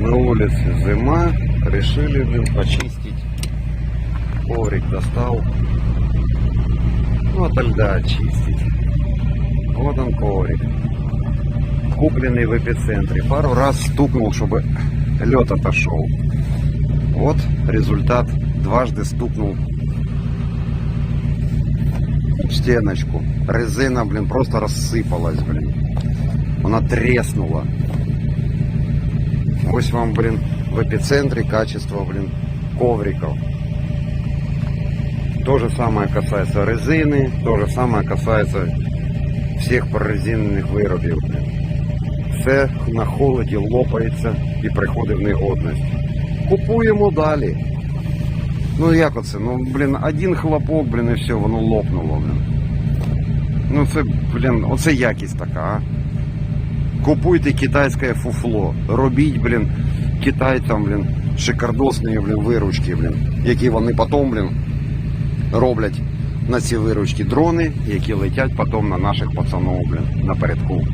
На улице зима, решили, блин, почистить. Коврик достал. Ну, ото льда очистить. Вот он коврик. Купленный в эпицентре. Пару раз стукнул, чтобы лед отошел. Вот результат. Дважды стукнул стеночку. Резина, блин, просто рассыпалась, блин. Она треснула. Ось вам, блин, в эпицентре качество, блин, ковриков. То же самое касается резины, то же самое касается всіх прорезинених виробів. Все на холоді лопається і приходить в негодність. Купуємо далі. Ну як оце? Ну, блін, один хлопок, блін, і все, воно лопнуло, блін. Ну це, блін, оце якість така, а. Купуйте китайське фуфло. Робіть, блін, китайцям, блін, шикардосні, блін, виручки, блін, які вони потім, блін, роблять на ці виручки дрони, які летять потім на наших пацанов, блін, напередку.